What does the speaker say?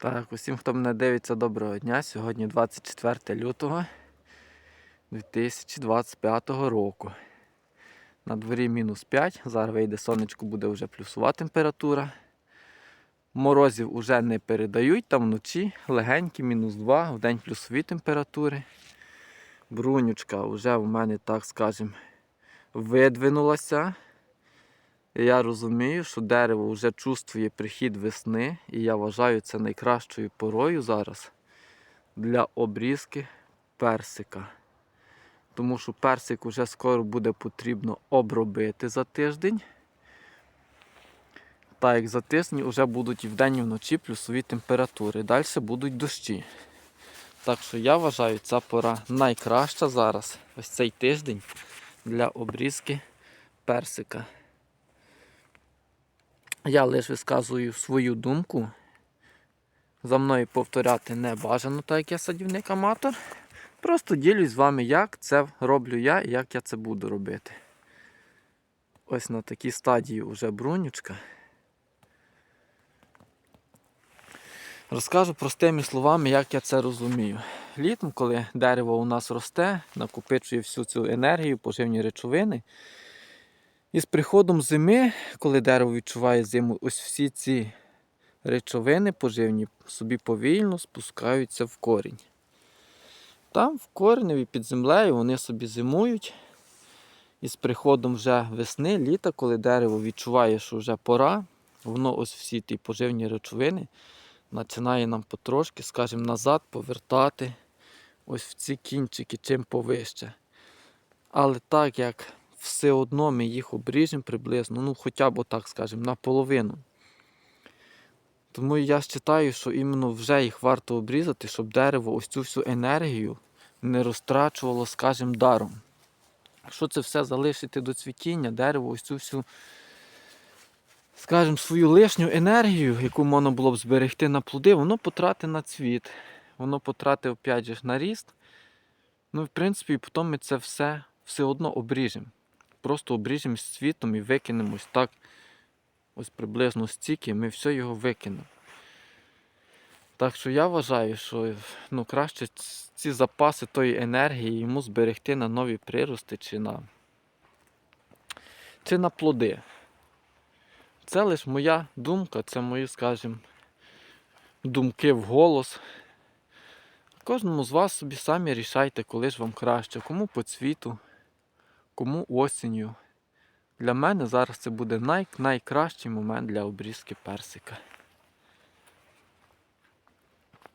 Так, усім, хто мене дивиться, доброго дня. Сьогодні 24 лютого 2025 року. На дворі мінус 5. Зараз вийде сонечко, буде вже плюсова температура. Морозів вже не передають, там вночі легенькі, мінус 2, в день плюсові температури. Брунючка вже в мене, так скажем, видвинулася. Я розумію, що дерево вже чувствує прихід весни, і я вважаю це найкращою порою зараз для обрізки персика. Тому що персик вже скоро буде потрібно обробити за тиждень. Так як за тиждень вже будуть і вдень, і вночі плюсові температури. Далі будуть дощі. Так що я вважаю, ця пора найкраща зараз, ось цей тиждень, для обрізки персика. Я лише висказую свою думку. За мною повторяти не бажано, так як я садівник-аматор. Просто ділюсь з вами, як це роблю я і як я це буду робити. Ось на такій стадії вже брунючка. Розкажу простими словами, як я це розумію. Літом, коли дерево у нас росте, накопичує всю цю енергію, поживні речовини. І з приходом зими, коли дерево відчуває зиму, ось всі ці речовини поживні собі повільно спускаються в корінь. Там в кореневі під землею вони собі зимують. І з приходом вже весни, літа, коли дерево відчуває, що вже пора, воно ось всі ті поживні речовини починає нам потрошки, скажімо, назад повертати ось в ці кінчики чим повище. Але так як все одно ми їх обріжемо приблизно, ну хоча б так скажемо, наполовину. Тому я вважаю, що іменно вже їх варто обрізати, щоб дерево ось цю всю енергію не розтрачувало, скажімо, даром. Якщо це все залишити до цвітіння, дерево ось цю всю, скажімо, свою лишню енергію, яку можна було б зберегти на плоди, воно потратить на цвіт. Воно потратить опять же на ріст. Ну, в принципі, і потім ми це все все одно обріжемо. Просто обріжемо з цвітом і викинемо ось так, ось приблизно стільки, ми все його викинемо. Так що я вважаю, що ну, краще ці запаси тої енергії йому зберегти на нові прирости чи на, чи на плоди. Це лише моя думка, це мої, скажімо, думки в голос. Кожному з вас собі самі рішайте, коли ж вам краще, кому по цвіту, кому осінню. Для мене зараз це буде най- найкращий момент для обрізки персика.